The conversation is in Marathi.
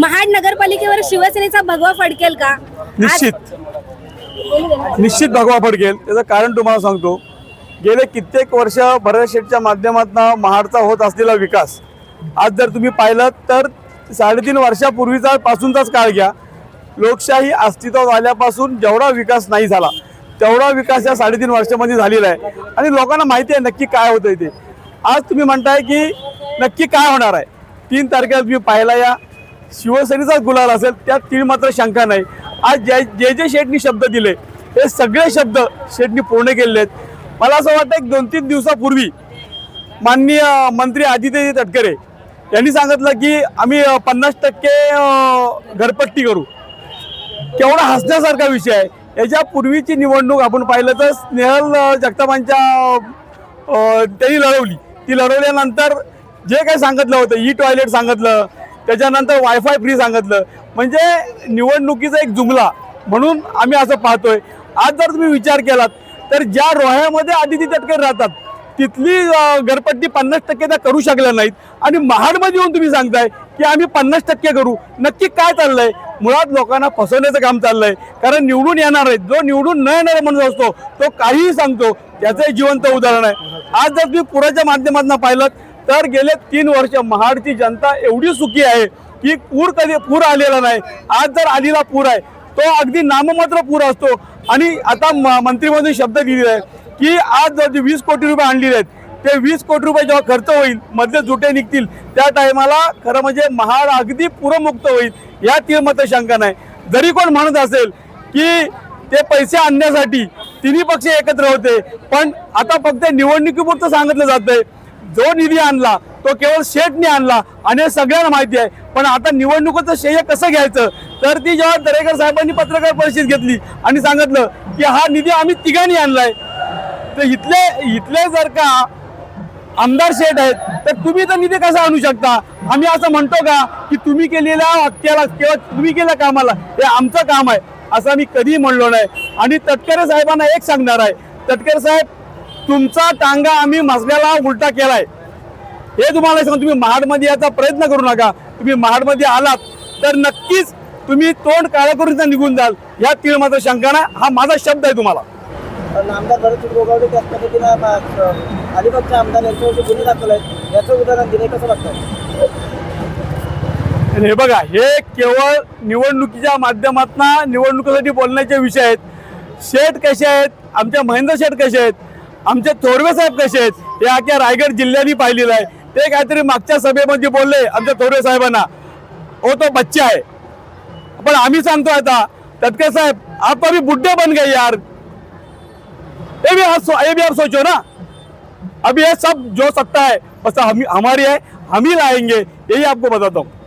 महाड नगरपालिकेवर शिवसेनेचा भगवा फडकेल का? निश्चित. निश्चित भगवा फडकेल. त्याचं कारण तुम्हाला सांगतो. गेले कित्येक वर्ष भरत शेठच्या माध्यमातून महाडचा होत असलेला विकास. आज जर तुम्ही पाहिलं तर साडेतीन वर्षापूर्वीचा पासूनचाच काळ घ्या. लोकशाही अस्तित्वात आल्यापासून जेवढा विकास नाही झाला तेवढा विकास या साडेतीन वर्षामध्ये झालेला आहे. आणि लोकांना माहिती आहे नक्की काय होतं ते. आज तुम्ही म्हणताय की नक्की काय होणार आहे? तीन तारखेला तुम्ही पाहिला या. शिवसेनेचाच गुलाल असेल त्यात तीळ मात्र शंका नाही. आज जे जे जे शेठनी शब्द दिले हे सगळे शब्द शेठनी पूर्ण केलेले आहेत. मला असं वाटतं एक दोन तीन दिवसापूर्वी माननीय मंत्री आदित्य तटकरे यांनी सांगितलं की आम्ही पन्नास टक्के घरपट्टी करू. केवढा हसण्यासारखा विषय आहे. याच्या पूर्वीची निवडणूक आपण पाहिलं तर स्नेहल जगतापांच्या त्यांनी लढवली. ती लढवल्यानंतर जे काही सांगितलं होतं ई टॉयलेट सांगितलं त्याच्यानंतर वायफाय फ्री सांगितलं. म्हणजे निवडणुकीचा एक जुमला. म्हणून आम्ही असं पाहतोय. आज जर तुम्ही विचार केलात तर ज्या रोह्यामध्ये आदिती तटकर राहतात तिथली घरपट्टी पन्नास टक्के त्या करू शकल्या नाहीत. आणि महाडमध्ये येऊन तुम्ही सांगताय की आम्ही पन्नास टक्के करू. नक्की काय चाललंय? मुळात लोकांना फसवण्याचं काम चाललंय. कारण निवडून येणार आहेत. जो निवडून न येणारा माणूस असतो तो काहीही सांगतो त्याचंही जिवंत उदाहरण आहे. आज जर तुम्ही पुराच्या माध्यमातून पाहिलं तर गेले तीन वर्ष महाडची जनता एवढी सुखी आहे की पूर कधी पूर आलेला नाही. आज जर आलेला पूर आहे तो अगदी नाममात्र पूर असतो. आणि आता म- शब्द दिलेला आहे की आज जे वीस कोटी रुपये आणलेले आहेत ते वीस कोटी रुपये जेव्हा खर्च होईल मधले जुटे निघतील त्या टायमाला खरं म्हणजे महाड अगदी पुरमुक्त होईल या तीळ मात्र शंका नाही. जरी कोण म्हणत असेल की ते पैसे आणण्यासाठी तिन्ही पक्ष एकत्र होते पण आता फक्त निवडणुकीपुरतं सांगितलं जातंय. जो निधी आणला तो केवळ शेठने आणला आणि हे सगळ्यांना माहिती आहे. पण आता निवडणुकीचं श्रेय कसं घ्यायचं? तर ती जेव्हा दरेकर साहेबांनी पत्रकार परिषद घेतली आणि सांगितलं की हा निधी आम्ही तिघांनी आणलाय. तर इथले इथले जर का आमदार शेठ आहेत तर तुम्ही तर निधी कसा आणू शकता? आम्ही असं म्हणतो का की तुम्ही केलेल्या वाक्याला किंवा तुम्ही केल्या कामाला हे आमचं काम आहे. असं आम्ही कधीही म्हणलो नाही. आणि तटकरे साहेबांना एक सांगणार आहे. तटकरे साहेब तुमचा टांगा आम्ही मजल्याला उलटा केलाय. हे तुम्हाला सांगतो तुम्ही महाडमध्ये याचा प्रयत्न करू नका. तुम्ही महाडमध्ये आलात तर नक्कीच तुम्ही तोंड काळं करून निघून जाल. या तीळ मात्र शंका नाही हा माझा शब्द आहे तुम्हाला. नामदार भरत गोगावले त्याच पद्धतीनं म- अलिबागच्या आमदार यांच्यावरती गुन्हे दाखल आहेत. याचं उदाहरण दिले कसं वाटतं आणि हे बघा हे केवळ निवडणुकीच्या माध्यमातून निवडणुकीसाठी बोलण्याचे विषय आहेत. शेठ कसे आहेत? आमच्या महेंद्र शेठ कसे आहेत? आमचे थोरवे साहेब कसे आहेत? हे अख्या रायगड जिल्ह्याने पाहिलेलं आहे. ते काहीतरी मागच्या सभेमध्ये बोलले आमच्या थोरवे साहेबांना. ओ तो बच्चा आहे. पण आम्ही सांगतो आता. तटके साहेब आप अभी बुड्ढे बन गए यार. ये भी आप सो- ये भी आप सोचो ना. अभी ये सब जो सकता है बस हम हमारी है हम ही लाएंगे. यही आपको बताता हूँ।